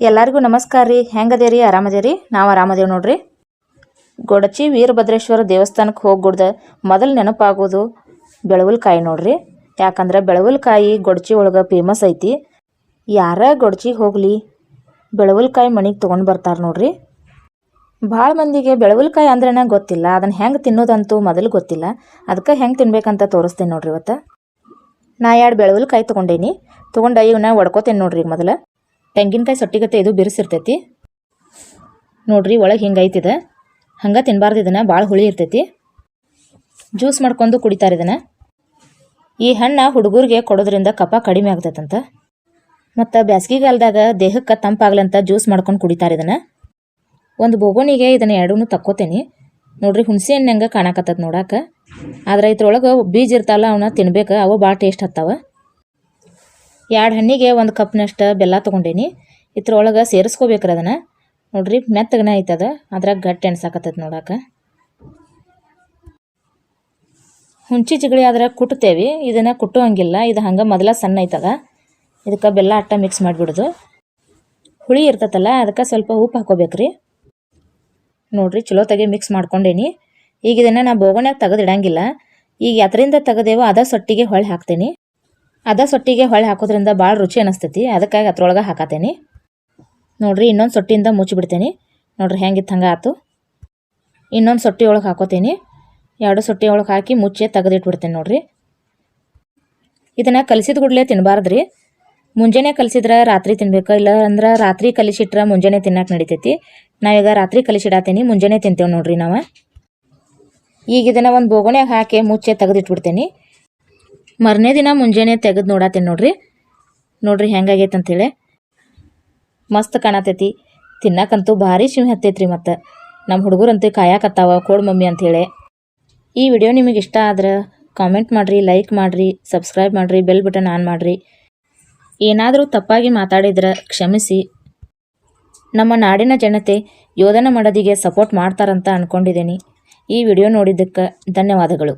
ಎಲ್ಲರಿಗೂ ನಮಸ್ಕಾರ ರೀ. ಹೆಂಗದೇರಿ? ಆರಾಮದೇರಿ? ನಾವು ಆರಾಮದೇವ್ ನೋಡ್ರಿ. ಗೊಡಚಿ ವೀರಭದ್ರೇಶ್ವರ ದೇವಸ್ಥಾನಕ್ಕೆ ಹೋಗ್ಬಿಡ್ದ ಮೊದಲು ನೆನಪಾಗೋದು ಬೆಳವಲ್ಕಾಯಿ ನೋಡ್ರಿ. ಯಾಕಂದ್ರೆ ಬೆಳವಲ್ಕಾಯಿ ಗೊಡಚಿ ಒಳಗೆ ಫೇಮಸ್ ಐತಿ. ಯಾರ ಗೊಡಚಿಗೆ ಹೋಗಲಿ? ಬೆಳವಲ್ಕಾಯಿ ಮನೆಗೆ ತೊಗೊಂಡು ಬರ್ತಾರೆ ನೋಡ್ರಿ. ಭಾಳ ಮಂದಿಗೆ ಬೆಳವಲ್ಕಾಯಿ ಅಂದ್ರೇ ಗೊತ್ತಿಲ್ಲ. ಅದನ್ನು ಹೆಂಗೆ ತಿನ್ನೋದಂತೂ ಮೊದಲು ಗೊತ್ತಿಲ್ಲ. ಅದಕ್ಕೆ ಹೆಂಗೆ ತಿನ್ಬೇಕಂತ ತೋರಿಸ್ತೀನಿ ನೋಡ್ರಿ ಇವತ್ತು. ನಾ ಎರಡು ಬೆಳವಲ್ಕಾಯಿ ತೊಗೊಂಡೇನಿ. ತೊಗೊಂಡು ಇವನ್ನ ಒಡ್ಕೋತೇನೆ ನೋಡ್ರಿ ಮೊದಲು. ತೆಂಗಿನಕಾಯಿ ಸೊಟ್ಟಿಗತ್ತೆ ಇದು ಬಿರುಸಿರ್ತೈತಿ. ನೋಡ್ರಿ ಒಳಗೆ ಹಿಂಗೆ ಐತಿದ. ಹಂಗೆ ತಿನ್ನಬಾರ್ದು ಇದನ್ನು ಭಾಳ ಹುಳಿ ಇರ್ತೈತಿ. ಜ್ಯೂಸ್ ಮಾಡ್ಕೊಂಡು ಕುಡಿತಾರೆ ಇದನ್ನು. ಈ ಹಣ್ಣು ಹುಡುಗರಿಗೆ ಕೊಡೋದ್ರಿಂದ ಕಪ ಕಡಿಮೆ ಆಗ್ತೈತಂತ. ಮತ್ತು ಬ್ಯಾಸ್ಗಿಗಾಲದಾಗ ದೇಹಕ್ಕೆ ತಂಪಾಗ್ಲಂತ ಜ್ಯೂಸ್ ಮಾಡ್ಕೊಂಡು ಕುಡಿತಾರೆ ಇದನ್ನು. ಒಂದು ಬೋಗೋಣಿಗೆ ಇದನ್ನು ಎರಡೂ ತಕ್ಕೋತೇನೆ. ನೋಡ್ರಿ ಹುಣಸೆ ಹಣ್ಣು ಹೆಂಗೆ ಕಾಣಕತ್ತದ ನೋಡಕ್ಕೆ ಆದರೆ ಇದ್ರೊಳಗೆ ಬೀಜ ಇರ್ತಾವಲ್ಲ ಅವನ್ನ ತಿನ್ಬೇಕು, ಅವು ಭಾಳ ಟೇಸ್ಟ್ ಹತ್ತಾವ. ಎರಡು ಹಣ್ಣಿಗೆ ಒಂದು ಕಪ್ನಷ್ಟು ಬೆಲ್ಲ ತೊಗೊಂಡೇನಿ. ಇದ್ರೊಳಗೆ ಸೇರಿಸ್ಕೋಬೇಕ್ರಿ ಅದನ್ನು. ನೋಡ್ರಿ, ಮೆತ್ತಗನೇ ಐತದ. ಅದ್ರಾಗ ಗಟ್ಟಿ ಎಣ್ಸಾಕತ್ತದ ನೋಡಾಕ. ಹುಂಚಿ ಚಿಗಳಿ ಆದ್ರೆ ಕುಟ್ತೇವೆ. ಇದನ್ನು ಕುಟ್ಟುವಂಗಿಲ್ಲ ಇದು ಹಂಗೆ ಮೊದಲ ಸಣ್ಣ ಐತದ. ಇದಕ್ಕೆ ಬೆಲ್ಲ ಅಟ್ಟ ಮಿಕ್ಸ್ ಮಾಡಿಬಿಡೋದು. ಹುಳಿ ಇರ್ತತಲ್ಲ, ಅದಕ್ಕೆ ಸ್ವಲ್ಪ ಉಪ್ಪು ಹಾಕೋಬೇಕ್ರಿ. ನೋಡ್ರಿ, ಚಲೋ ತೆಗೆ ಮಿಕ್ಸ್ ಮಾಡ್ಕೊಂಡೇನಿ. ಈಗ ಇದನ್ನು ನಾ ಬೋಗಣ್ಯಾಗ ತೆಗೆದಿಡಂಗಿಲ್ಲ. ಈಗ ಅದರಿಂದ ತೆಗೆದೇವೋ ಅದ ಸೊಟ್ಟಿಗೆ ಹೊಳೆ ಹಾಕ್ತೇನೆ. ಅದ ಸೊಟ್ಟಿಗೆ ಹೊಳೆ ಹಾಕೋದ್ರಿಂದ ಭಾಳ ರುಚಿ ಅನಿಸ್ತೈತಿ. ಅದಕ್ಕಾಗಿ ಅದ್ರೊಳಗೆ ಹಾಕತ್ತೇನೆ ನೋಡ್ರಿ, ಇನ್ನೊಂದು ಸೊಟ್ಟಿಯಿಂದ ಮುಚ್ಚಿಬಿಡ್ತೇನೆ. ನೋಡ್ರಿ ಹೆಂಗಿತ್ತು ಹಂಗೆ ಆತು. ಇನ್ನೊಂದು ಸೊಟ್ಟಿ ಒಳಗೆ ಹಾಕೋತೀನಿ. ಎರಡು ಸೊಟ್ಟಿ ಒಳಗೆ ಹಾಕಿ ಮುಚ್ಚೆ ತೆಗೆದಿಟ್ಬಿಡ್ತೇನೆ ನೋಡ್ರಿ. ಇದನ್ನು ಕಲಿಸಿದ ಕೂಡಲೇ ತಿನ್ನಬಾರ್ದ್ರಿ ಮುಂಜಾನೆ ಕಲಿಸಿದ್ರೆ ರಾತ್ರಿ ತಿನ್ಬೇಕು ಇಲ್ಲ ಅಂದ್ರೆ ರಾತ್ರಿ ಕಲಿಸಿಟ್ರೆ ಮುಂಜಾನೆ ತಿನ್ನಕ್ಕೆ ನಡಿತೈತಿ. ನಾವೀಗ ರಾತ್ರಿ ಕಲಿಸಿಡಾತೀನಿ, ಮುಂಜಾನೆ ತಿಂತೇವೆ ನೋಡ್ರಿ ನಾವು. ಈಗ ಇದನ್ನು ಒಂದು ಬೋಗಣೆಗೆ ಹಾಕಿ ಮುಚ್ಚೆ ತೆಗೆದಿಟ್ಬಿಡ್ತೇನೆ. ಮರನೇ ದಿನ ಮುಂಜಾನೆ ತೆಗೆದು ನೋಡತ್ತೇನೆ ನೋಡ್ರಿ. ನೋಡ್ರಿ ಹೆಂಗಾಗೈತೆ ಅಂತೇಳಿ. ಮಸ್ತ್ ಕಾಣತೈತಿ. ತಿನ್ನಕ್ಕಂತೂ ಭಾರಿ ಶಿವ ಹತ್ತೈತ್ರಿ ಮತ್ತು. ನಮ್ಮ ಹುಡುಗರಂತೂ ಕಾಯಕತ್ತಾವ ಕೋಡ್ ಮಮ್ಮಿ ಅಂಥೇಳಿ ಈ ವಿಡಿಯೋ ನಿಮಗೆ ಇಷ್ಟ ಆದ್ರೆ ಕಾಮೆಂಟ್ ಮಾಡಿರಿ ಲೈಕ್ ಮಾಡಿರಿ ಸಬ್ಸ್ಕ್ರೈಬ್ ಮಾಡಿರಿ ಬೆಲ್ ಬಟನ್ ಆನ್ ಮಾಡಿರಿ. ಏನಾದರೂ ತಪ್ಪಾಗಿ ಮಾತಾಡಿದ್ರೆ ಕ್ಷಮಿಸಿ. ನಮ್ಮ ನಾಡಿನ ಜನತೆ ಯೋಧನ ಮಡದಿಗೆ ಸಪೋರ್ಟ್ ಮಾಡ್ತಾರಂತ ಅಂದ್ಕೊಂಡಿದ್ದೀನಿ ಈ ವಿಡಿಯೋ ನೋಡಿದ್ದಕ್ಕೆ ಧನ್ಯವಾದಗಳು.